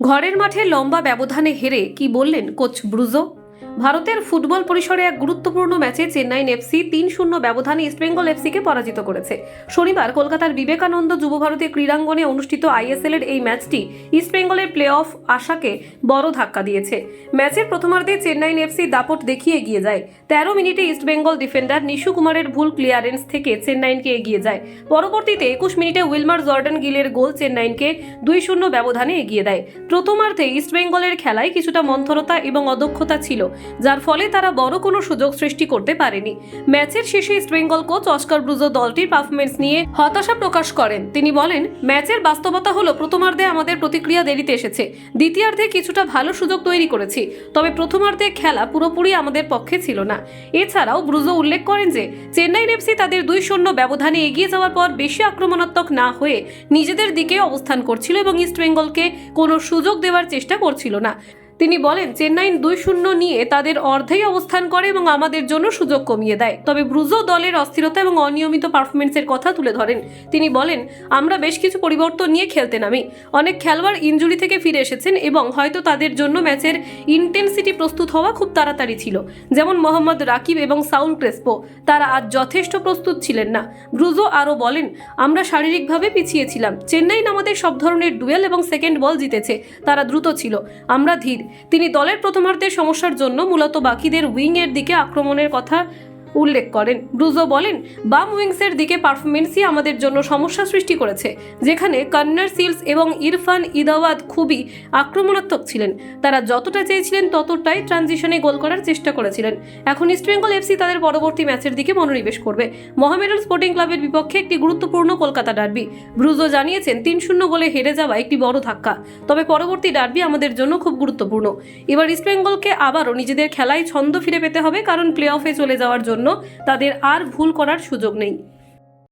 ঘরের মাঠে লম্বা ব্যবধানে হেরে কি বললেন কোচ ব্রুজো? ভারতের ফুটবল পরিসরে এক গুরুত্বপূর্ণ ম্যাচে চেন্নাইন এফসি তিন শূন্য ব্যবধানে ইস্টবেঙ্গল এফসিকে পরাজিত করেছে। শনিবার কলকাতার বিবেকানন্দ যুব ভারতী ক্রীড়াঙ্গনে অনুষ্ঠিত আইএসএল এর এই ম্যাচটি ইস্টবেঙ্গলের প্লে অফ আশাকে বড় ধাক্কা দিয়েছে। ম্যাচের প্রথমার্ধে চেন্নাইন এফসি দাপট দেখিয়ে এগিয়ে যায়। তেরো মিনিটে ইস্টবেঙ্গল ডিফেন্ডার নিশু কুমারের ভুল ক্লিয়ারেন্স থেকে চেন্নাইনকে এগিয়ে যায়। পরবর্তীতে একুশ মিনিটে উইলমার জর্ডান গিলের গোল চেন্নাইনকে দুই শূন্য ব্যবধানে এগিয়ে দেয়। প্রথমার্ধে ইস্টবেঙ্গলের খেলায় কিছুটা মন্থরতা এবং অদক্ষতা ছিল। যার ফলে তারা বড় কোনো সুযোগ সৃষ্টি করতে পারেনি। ম্যাচের শেষে ইস্টবেঙ্গল কোচ অস্কার ব্রুজো দলটির পারফরমেন্স নিয়ে হতাশা প্রকাশ করেন। তিনি বলেন, ম্যাচের বাস্তবতা হলো, প্রথমার্ধে আমাদের প্রতিক্রিয়া দেরিতে এসেছে। দ্বিতীয়ার্ধে কিছুটা ভালো সুযোগ তৈরি করেছি। তবে প্রথমার্ধে খেলা পুরোপুরি আমাদের পক্ষে ছিল না। এছাড়াও ব্রুজো উল্লেখ করেন যে, চেন্নাইন এফসি তাদের দুই শূন্য ব্যবধানে এগিয়ে যাওয়ার পর বেশি আক্রমণাত্মক না হয়ে নিজেদের দিকে অবস্থান করছিল এবং ইস্টবেঙ্গলকে কোনো সুযোগ দেওয়ার চেষ্টা করছিল না। তিনি বলেন চেন্নাইন দুই শূন্য নিয়ে তাদের অর্ধেই অবস্থান করে এবং আমাদের জন্য সুযোগ কমিয়ে দেয়। তবে ব্রুজো দলের অস্থিরতা এবং অনিয়মিত পারফরমেন্সের কথা তুলে ধরেন। তিনি বলেন, আমরা বেশ কিছু পরিবর্তন নিয়ে খেলতে নামি। অনেক খেলোয়াড় ইনজুরি থেকে ফিরে এসেছেন এবং হয়তো তাদের জন্য ম্যাচের ইন্টেন্সিটি প্রস্তুত হওয়া খুব তাড়াতাড়ি ছিল। যেমন মোহাম্মদ রাকিব এবং সাউল ক্রেসপো। তারা আজ যথেষ্ট প্রস্তুত ছিলেন না। ব্রুজো আরও বলেন, আমরা শারীরিকভাবে পিছিয়ে ছিলাম। চেন্নাইন আমাদের সব ধরনের ডুয়েল এবং সেকেন্ড বল জিতেছে। তারা দ্রুত ছিল। আমরা ধীর। তিনি দলের প্রথমার্ধের সমস্যার জন্য মূলত বাকিদের উইংয়ের দিকে আক্রমণের কথা উল্লেখ করেন। ব্রুজো বলেন, বাম উইংসের দিকে পারফরমেন্সই আমাদের জন্য সমস্যা সৃষ্টি করেছে, যেখানে কন্নার সিলস এবং ইরফান ইদাওয়াদ খুবই আক্রমণাত্মক ছিলেন। তারা যতটা চেয়েছিলেন ততটাই ট্রানজিশনে গোল করার চেষ্টা করেছিলেন। এখন ইস্টবেঙ্গল এফসি তাদের পরবর্তী ম্যাচের দিকে মনোনিবেশ করবে। মোহামেডান স্পোর্টিং ক্লাবের বিপক্ষে একটি গুরুত্বপূর্ণ কলকাতা ডার্বি। ব্রুজো জানিয়েছেন, তিন শূন্য গোলে হেরে যাওয়া একটি বড় ধাক্কা। তবে পরবর্তী ডার্বি আমাদের জন্য খুব গুরুত্বপূর্ণ। এবার ইস্টবেঙ্গলকে আবারও নিজেদের খেলায় ছন্দ ফিরে পেতে হবে, কারণ প্লে অফে চলে যাওয়ার জন্য তাদের আর ভুল করার সুযোগ নেই।